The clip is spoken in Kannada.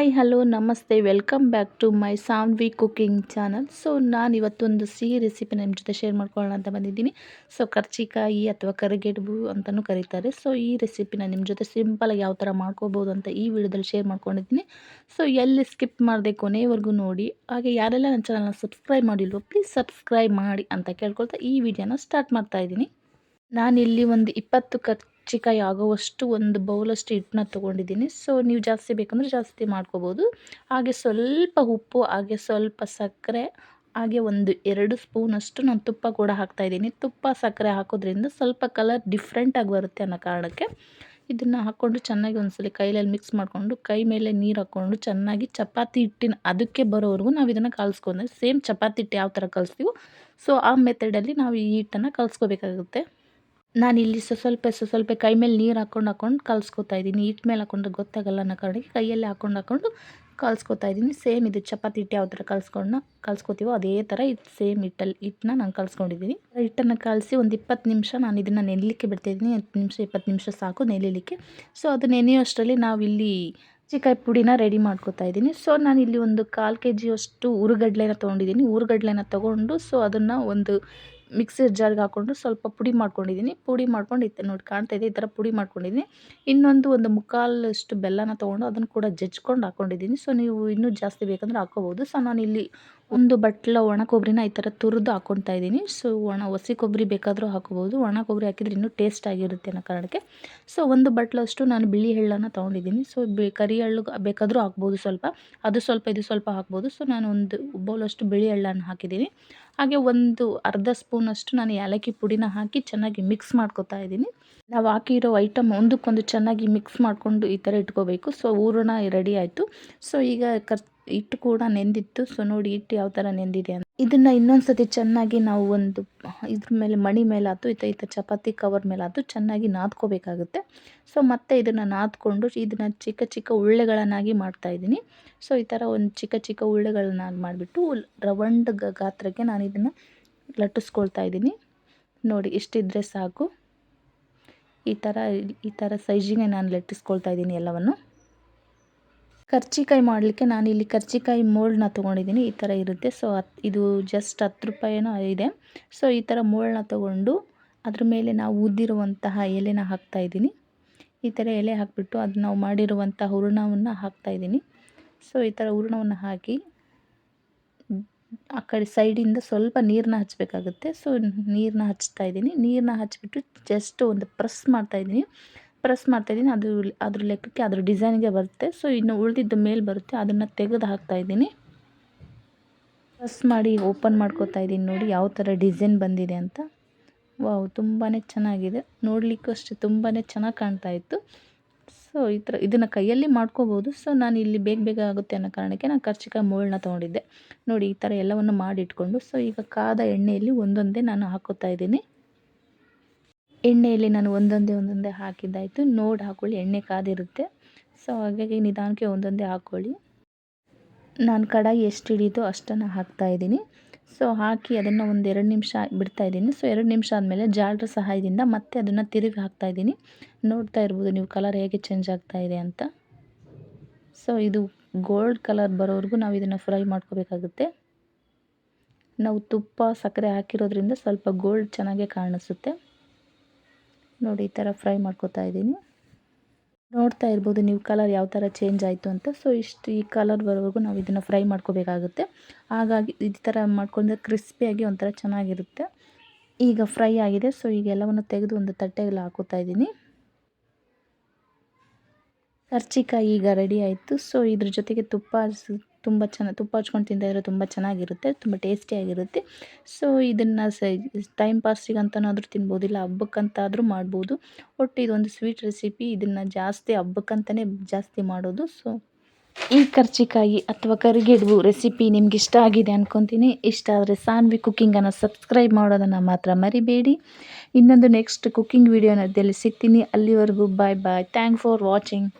ಹಾಯ್, ಹಲೋ, ನಮಸ್ತೆ. Welcome back to my Sanvi cooking channel. So, ನಾನು ಇವತ್ತೊಂದು ಸಿಹಿ ರೆಸಿಪಿ ನಿಮ್ಮ ಜೊತೆ ಶೇರ್ ಮಾಡ್ಕೊಳ್ಳೋಣ ಅಂತ ಬಂದಿದ್ದೀನಿ. ಸೊ, ಕರ್ಚಿಕಾಯಿ ಅಥವಾ ಕರಿಗೆಡ್ಬು ಅಂತಲೂ ಕರೀತಾರೆ. ಸೊ, ಈ ರೆಸಿಪಿನ ನಿಮ್ಮ ಜೊತೆ ಸಿಂಪಲಾಗಿ ಯಾವ ಥರ ಮಾಡ್ಕೋಬೋದು ಅಂತ ಈ ವಿಡಿಯೋದಲ್ಲಿ ಶೇರ್ ಮಾಡ್ಕೊಂಡಿದ್ದೀನಿ. ಸೊ, ಎಲ್ಲಿ ಸ್ಕಿಪ್ ಮಾಡದೆ ಕೊನೆವರೆಗೂ ನೋಡಿ. ಹಾಗೆ ಯಾರೆಲ್ಲ ನನ್ನ ಚಾನಲ್ನ ಸಬ್ಸ್ಕ್ರೈಬ್ ಮಾಡಿಲ್ವೋ, ಪ್ಲೀಸ್ ಸಬ್ಸ್ಕ್ರೈಬ್ ಮಾಡಿ ಅಂತ ಕೇಳ್ಕೊಳ್ತಾ ಈ ವಿಡಿಯೋನ ಸ್ಟಾರ್ಟ್ ಮಾಡ್ತಾ ಇದ್ದೀನಿ. ನಾನಿಲ್ಲಿ ಒಂದು ಇಪ್ಪತ್ತು ಕರ್ಚಿಕಾಯಿ ಆಗೋವಷ್ಟು ಒಂದು ಬೌಲಷ್ಟು ಹಿಟ್ಟನ್ನ ತೊಗೊಂಡಿದ್ದೀನಿ. ಸೊ ನೀವು ಜಾಸ್ತಿ ಬೇಕಂದ್ರೆ ಜಾಸ್ತಿ ಮಾಡ್ಕೋಬೋದು. ಹಾಗೆ ಸ್ವಲ್ಪ ಉಪ್ಪು, ಹಾಗೆ ಸ್ವಲ್ಪ ಸಕ್ಕರೆ, ಹಾಗೆ ಒಂದು ಎರಡು ಸ್ಪೂನಷ್ಟು ನಾನು ತುಪ್ಪ ಕೂಡ ಹಾಕ್ತಾಯಿದ್ದೀನಿ ತುಪ್ಪ, ಸಕ್ಕರೆ ಹಾಕೋದ್ರಿಂದ ಸ್ವಲ್ಪ ಕಲರ್ ಡಿಫ್ರೆಂಟಾಗಿ ಬರುತ್ತೆ ಅನ್ನೋ ಕಾರಣಕ್ಕೆ ಇದನ್ನು ಹಾಕ್ಕೊಂಡು ಚೆನ್ನಾಗಿ ಒಂದ್ಸಲ ಕೈಲಲ್ಲಿ ಮಿಕ್ಸ್ ಮಾಡಿಕೊಂಡು ಕೈ ಮೇಲೆ ನೀರು ಹಾಕ್ಕೊಂಡು ಚೆನ್ನಾಗಿ ಚಪಾತಿ ಹಿಟ್ಟಿನ ಅದಕ್ಕೆ ಬರೋವರೆಗೂ ನಾವು ಇದನ್ನು ಕಲಿಸ್ಕೊಂಡ್ರೆ ಸೇಮ್ ಚಪಾತಿ ಹಿಟ್ಟು ಯಾವ ಥರ ಕಲಿಸ್ತೀವೋ ಸೊ ಆ ಮೆಥಡಲ್ಲಿ ನಾವು ಈ ಹಿಟ್ಟನ್ನು ಕಲಿಸ್ಕೋಬೇಕಾಗುತ್ತೆ. ನಾನಿಲ್ಲಿ ಸ್ವ ಸ್ವಲ್ಪ ಸ್ವ ಸ್ವಲ್ಪ ಕೈ ಮೇಲೆ ನೀರು ಹಾಕ್ಕೊಂಡು ಹಾಕ್ಕೊಂಡು ಕಲಸ್ಕೊತಾ ಇದ್ದೀನಿ. ಹಿಟ್ಟು ಮೇಲೆ ಹಾಕೊಂಡ್ರೆ ಗೊತ್ತಾಗಲ್ಲ ಅನ್ನೋ ಕಾರಣಕ್ಕೆ ಕೈಯಲ್ಲೇ ಹಾಕ್ಕೊಂಡು ಹಾಕ್ಕೊಂಡು ಕಲ್ಸ್ಕೊತಾ ಇದ್ದೀನಿ. ಸೇಮ್ ಇದು ಚಪಾತಿ ಹಿಟ್ಟು ಯಾವ ಥರ ಕಲಿಸ್ಕೊಂಡು ಕಲ್ಸ್ಕೊತೀವೋ ಅದೇ ಥರ ಇದು ಸೇಮ್ ಹಿಟ್ಟಲ್ಲಿ ಹಿಟ್ಟನ್ನ ನಾನು ಕಲ್ಸ್ಕೊಂಡಿದ್ದೀನಿ. ಹಿಟ್ಟನ್ನು ಕಲಸಿ ಒಂದು ಇಪ್ಪತ್ತು ನಿಮಿಷ ನಾನು ಇದನ್ನು ನೆನಲಿಕ್ಕೆ ಬಿಡ್ತಾಯಿದ್ದೀನಿ ಹತ್ತು ನಿಮಿಷ, ಇಪ್ಪತ್ತು ನಿಮಿಷ ಸಾಕು ನೆನೆಯಲಿಕ್ಕೆ ಸೊ ಅದು ನೆನೆಯೋಷ್ಟರಲ್ಲಿ ನಾವಿಲ್ಲಿ ಚಿಕಾಯಿ ಪುಡಿನ ರೆಡಿ ಮಾಡ್ಕೊತಾ ಇದ್ದೀನಿ. ಸೊ ನಾನು ಇಲ್ಲಿ ಒಂದು ಕಾಲು ಕೆ ಜಿಯಷ್ಟು ಉರುಗಡ್ಲೆನ ತೊಗೊಂಡಿದ್ದೀನಿ. ಉರುಗಡ್ಲೆನ ತೊಗೊಂಡು ಸೊ ಅದನ್ನು ಒಂದು ಮಿಕ್ಸರ್ ಜಾರ್ಗೆ ಹಾಕ್ಕೊಂಡು ಸ್ವಲ್ಪ ಪುಡಿ ಮಾಡ್ಕೊಂಡಿದ್ದೀನಿ. ಪುಡಿ ಮಾಡ್ಕೊಂಡು ಇತ್ತು ನೋಡಿ ಕಾಣ್ತಾ ಇದೆ, ಈ ಥರ ಪುಡಿ ಮಾಡ್ಕೊಂಡಿದ್ದೀನಿ. ಇನ್ನೊಂದು ಒಂದು ಮುಕ್ಕಾಲಷ್ಟು ಬೆಲ್ಲನ ತೊಗೊಂಡು ಅದನ್ನು ಕೂಡ ಜಜ್ಕೊಂಡು ಹಾಕ್ಕೊಂಡಿದ್ದೀನಿ ಸೊ ನೀವು ಇನ್ನೂ ಜಾಸ್ತಿ ಬೇಕಂದ್ರೆ ಹಾಕ್ಕೋಬೋದು. ಸೊ ನಾನು ಇಲ್ಲಿ ಒಂದು ಬಟ್ಲ, ಒಣ ಕೊಬ್ಬರಿನ ಈ ಥರ ತುರಿದು ಹಾಕ್ಕೊತಾ ಇದ್ದೀನಿ. ಸೊ ಒಣ, ಹಸಿ ಕೊಬ್ಬರಿ ಬೇಕಾದರೂ ಹಾಕೋಬೋದು. ಒಣ ಕೊಬ್ಬರಿ ಹಾಕಿದರೆ ಇನ್ನೂ ಟೇಸ್ಟ್ ಆಗಿರುತ್ತೆ ಅನ್ನೋ ಕಾರಣಕ್ಕೆ. ಸೊ ಒಂದು ಬಟ್ಲಷ್ಟು ನಾನು ಬಿಳಿ ಎಳ್ಳನ್ನು ತೊಗೊಂಡಿದ್ದೀನಿ. ಸೊ ಬೆ, ಕರಿ ಎಳ್ಳು ಬೇಕಾದರೂ ಹಾಕ್ಬೋದು ಸ್ವಲ್ಪ. ಅದು ಸ್ವಲ್ಪ, ಇದು ಸ್ವಲ್ಪ ಹಾಕ್ಬೋದು. ಸೊ ನಾನು ಒಂದು ಬೌಲಷ್ಟು ಬಿಳಿ ಎಳ್ಳನ್ನು ಹಾಕಿದ್ದೀನಿ. ಹಾಗೆ ಒಂದು ಅರ್ಧ ಸ್ಪೂನಷ್ಟು ನಾನು ಏಲಕ್ಕಿ ಪುಡಿನ ಹಾಕಿ ಚೆನ್ನಾಗಿ ಮಿಕ್ಸ್ ಮಾಡ್ಕೊತಾ ಇದ್ದೀನಿ. ನಾವು ಹಾಕಿರೋ ಐಟಮ್ ಒಂದಕ್ಕೊಂದು ಚೆನ್ನಾಗಿ ಮಿಕ್ಸ್ ಮಾಡಿಕೊಂಡು ಈ ಥರ ಇಟ್ಕೋಬೇಕು. ಸೊ ಹೂರಣ ರೆಡಿ ಆಯಿತು. ಸೊ ಈಗ ಕರ್, ಹಿಟ್ಟು ಕೂಡ ನೆಂದಿತ್ತು. ಸೊ ನೋಡಿ ಹಿಟ್ಟು ಯಾವ ಥರ ನೆಂದಿದೆ ಅಂತ. ಇದನ್ನು ಇನ್ನೊಂದು ಸತಿ ಚೆನ್ನಾಗಿ ನಾವು ಒಂದು ಇದ್ರ ಮೇಲೆ ಮಣಿ ಮೇಲೆ ಥರ ಈ ಥರ ಚಪಾತಿ ಕವರ್ ಮೇಲೆ ಆಯ್ತು ಚೆನ್ನಾಗಿ ನಾದ್ಕೋಬೇಕಾಗುತ್ತೆ. ಸೊ ಮತ್ತೆ ಇದನ್ನು ನಾದ್ಕೊಂಡು ಇದನ್ನು ಚಿಕ್ಕ ಚಿಕ್ಕ ಉಳ್ಳೆಗಳನ್ನಾಗಿ ಮಾಡ್ತಾಯಿದ್ದೀನಿ ಸೊ ಈ ಥರ ಒಂದು ಚಿಕ್ಕ ಚಿಕ್ಕ ಉಳ್ಳೆಗಳನ್ನಾಗಿ ಮಾಡಿಬಿಟ್ಟು ರವಂಡ್ ಗಾತ್ರಕ್ಕೆ ನಾನು ಇದನ್ನು ಲಟ್ಟಿಸ್ಕೊಳ್ತಾ ಇದ್ದೀನಿ. ನೋಡಿ ಇಷ್ಟಿದ್ರೆ ಸಾಕು. ಈ ಥರ ಈ ಥರ ಸೈಜಿಗೆ ನಾನು ಲಟ್ಟಿಸ್ಕೊಳ್ತಾ ಇದ್ದೀನಿ ಎಲ್ಲವನ್ನು. ಕರ್ಚಿಕಾಯಿ ಮಾಡಲಿಕ್ಕೆ ಇಲ್ಲಿ ಕರ್ಚಿಕಾಯಿ ಮೋಲ್ಡ್ನ ತೊಗೊಂಡಿದ್ದೀನಿ, ಈ ಥರ ಇರುತ್ತೆ. ಸೊ ಇದು ಜಸ್ಟ್ ಹತ್ತು ರೂಪಾಯಿನೋ ಇದೆ. ಸೊ ಈ ಥರ ಮೋಲ್ಡ್ನ ತೊಗೊಂಡು ಅದ್ರ ಮೇಲೆ ನಾವು ಉದ್ದಿರುವಂತಹ ಎಲೆನ ಹಾಕ್ತಾಯಿದ್ದೀನಿ ಈ ಥರ ಎಲೆ ಹಾಕಿಬಿಟ್ಟು ಅದು ನಾವು ಮಾಡಿರುವಂಥ ಹೂರಣವನ್ನು ಹಾಕ್ತಾಯಿದ್ದೀನಿ ಸೊ ಈ ಥರ ಹೂರ್ಣವನ್ನು ಹಾಕಿ ಆ ಕಡೆ ಸೈಡಿಂದ ಸ್ವಲ್ಪ ನೀರನ್ನ ಹಚ್ಚಬೇಕಾಗುತ್ತೆ ಸೊ ನೀರನ್ನ ಹಚ್ತಾ ಇದ್ದೀನಿ. ನೀರನ್ನ ಹಚ್ಚಿಬಿಟ್ಟು ಜಸ್ಟ್ ಒಂದು ಪ್ರೆಸ್ ಮಾಡ್ತಾಯಿದ್ದೀನಿ ಪ್ರೆಸ್ ಮಾಡ್ತಾಯಿದ್ದೀನಿ ಅದು ಅದ್ರ ಲೆಕ್ಕಕ್ಕೆ ಅದ್ರ ಡಿಸೈನ್ಗೆ ಬರುತ್ತೆ. ಸೊ ಇನ್ನು ಉಳಿದಿದ್ದು ಮೇಲೆ ಬರುತ್ತೆ. ಅದನ್ನು ತೆಗೆದು ಹಾಕ್ತಾಯಿದ್ದೀನಿ ಪ್ರೆಸ್ ಮಾಡಿ ಓಪನ್ ಮಾಡ್ಕೋತಾ ಇದ್ದೀನಿ. ನೋಡಿ ಯಾವ ಥರ ಡಿಸೈನ್ ಬಂದಿದೆ ಅಂತ. ವಾವ್ ತುಂಬಾ ಚೆನ್ನಾಗಿದೆ. ನೋಡಲಿಕ್ಕೂ ಅಷ್ಟೇ ತುಂಬಾ ಚೆನ್ನಾಗಿ ಕಾಣ್ತಾ ಇತ್ತು. ಸೊ, ಈ ಥರ ಇದನ್ನು ಕೈಯಲ್ಲಿ ಮಾಡ್ಕೋಬೋದು. ಸೊ, ನಾನು ಇಲ್ಲಿ ಬೇಗ ಬೇಗ ಆಗುತ್ತೆ ಅನ್ನೋ ಕಾರಣಕ್ಕೆ ನಾನು ಕರ್ಚಿಕಾಯಿ ಮುಳ್ಳನ್ನ ತೊಗೊಂಡಿದ್ದೆ. ನೋಡಿ, ಈ ಥರ ಎಲ್ಲವನ್ನು ಮಾಡಿ ಇಟ್ಕೊಂಡು ಸೊ, ಈಗ ಕಾದ ಎಣ್ಣೆಯಲ್ಲಿ ಒಂದೊಂದೇ ನಾನು ಹಾಕೋತಾ ಇದ್ದೀನಿ. ಎಣ್ಣೆಯಲ್ಲಿ ನಾನು ಒಂದೊಂದೇ ಒಂದೊಂದೇ ಹಾಕಿದ್ದಾಯಿತು. ನೋಡಿ ಹಾಕ್ಕೊಳ್ಳಿ ಎಣ್ಣೆ ಕಾದಿರುತ್ತೆ. ಸೊ, ಹಾಗಾಗಿ ನಿಧಾನಕ್ಕೆ ಒಂದೊಂದೇ ಹಾಕ್ಕೊಳ್ಳಿ ನಾನು ಕಡಾಯಿ ಎಷ್ಟು ಹಿಡಿಯುತ್ತೋ ಅಷ್ಟನ್ನು ಹಾಕ್ತಾಯಿದ್ದೀನಿ ಸೊ ಹಾಕಿ ಅದನ್ನು ಒಂದು ಎರಡು ನಿಮಿಷ ಬಿಡ್ತಾಯಿದ್ದೀನಿ ಸೊ ಎರಡು ನಿಮಿಷ ಆದಮೇಲೆ ಜಾಲ್ರ ಸಹಾಯದಿಂದ ಮತ್ತೆ ಅದನ್ನು ತಿರುಗಿ ಹಾಕ್ತಾ ಇದ್ದೀನಿ. ನೋಡ್ತಾ ಇರ್ಬೋದು ನೀವು ಕಲರ್ ಹೇಗೆ ಚೇಂಜ್ ಆಗ್ತಾ ಇದೆ ಅಂತ. ಸೊ ಇದು ಗೋಲ್ಡ್ ಕಲರ್ ಬರೋವರೆಗೂ ನಾವು ಇದನ್ನು ಫ್ರೈ ಮಾಡ್ಕೋಬೇಕಾಗುತ್ತೆ. ನಾವು ತುಪ್ಪ, ಸಕ್ಕರೆ ಹಾಕಿರೋದ್ರಿಂದ ಸ್ವಲ್ಪ ಗೋಲ್ಡ್ ಚೆನ್ನಾಗೇ ಕಾಣಿಸುತ್ತೆ. ನೋಡಿ, ಈ ಥರ ಫ್ರೈ ಮಾಡ್ಕೋತಾ ಇದ್ದೀನಿ. ನೋಡ್ತಾ ಇರ್ಬೋದು ನೀವು ಕಲರ್ ಯಾವ ಥರ ಚೇಂಜ್ ಆಯಿತು ಅಂತ. ಸೊ ಇಷ್ಟು ಈ ಕಲರ್ ಬರೋವರೆಗೂ ನಾವು ಇದನ್ನು ಫ್ರೈ ಮಾಡ್ಕೋಬೇಕಾಗುತ್ತೆ. ಹಾಗಾಗಿ ಈ ಥರ ಮಾಡ್ಕೊಂಡ್ರೆ ಕ್ರಿಸ್ಪಿಯಾಗಿ ಒಂಥರ ಚೆನ್ನಾಗಿರುತ್ತೆ. ಈಗ ಫ್ರೈ ಆಗಿದೆ. ಸೊ ಈಗ ಎಲ್ಲವನ್ನು ತೆಗೆದು ಒಂದು ತಟ್ಟೆಗೆಲ್ಲ ಹಾಕೋತಾ ಇದ್ದೀನಿ. ಕರ್ಚಿಕಾಯಿ ಈಗ ರೆಡಿ ಆಯಿತು. ಸೊ ಇದ್ರ ಜೊತೆಗೆ ತುಪ್ಪ ತುಂಬ ಚೆನ್ನಾಗಿ ತುಪ್ಪ ಹಚ್ಕೊಂಡು ತಿಂತಾಯಿದ್ರೆ ತುಂಬ ಚೆನ್ನಾಗಿರುತ್ತೆ, ತುಂಬ ಟೇಸ್ಟಿಯಾಗಿರುತ್ತೆ ಸೊ ಇದನ್ನು ಸ ಟೈಮ್ ಪಾಸಿಗಂತನಾದರೂ ತಿನ್ಬೋದು, ಇಲ್ಲ ಹಬ್ಬಕ್ಕಂತಾದರೂ ಮಾಡ್ಬೋದು. ಒಟ್ಟು ಇದೊಂದು ಸ್ವೀಟ್ ರೆಸಿಪಿ ಇದನ್ನು ಜಾಸ್ತಿ ಹಬ್ಬಕ್ಕಂತಲೇ ಜಾಸ್ತಿ ಮಾಡೋದು. ಸೊ ಈ ಕರ್ಚಿಕಾಯಿ ಅಥವಾ ಕರಿಗೆಡುವು ರೆಸಿಪಿ ನಿಮ್ಗೆ ಇಷ್ಟ ಆಗಿದೆ ಅಂದ್ಕೊತೀನಿ ಇಷ್ಟ ಆದರೆ ಸಾನ್ವಿ ಕುಕ್ಕಿಂಗನ್ನು ಸಬ್ಸ್ಕ್ರೈಬ್ ಮಾಡೋದನ್ನು ಮಾತ್ರ ಮರಿಬೇಡಿ. ಇನ್ನೊಂದು ನೆಕ್ಸ್ಟ್ ಕುಕ್ಕಿಂಗ್ ವಿಡಿಯೋನದಲ್ಲಿ ಸಿಗ್ತೀನಿ. ಅಲ್ಲಿವರೆಗೂ bye bye thank for watching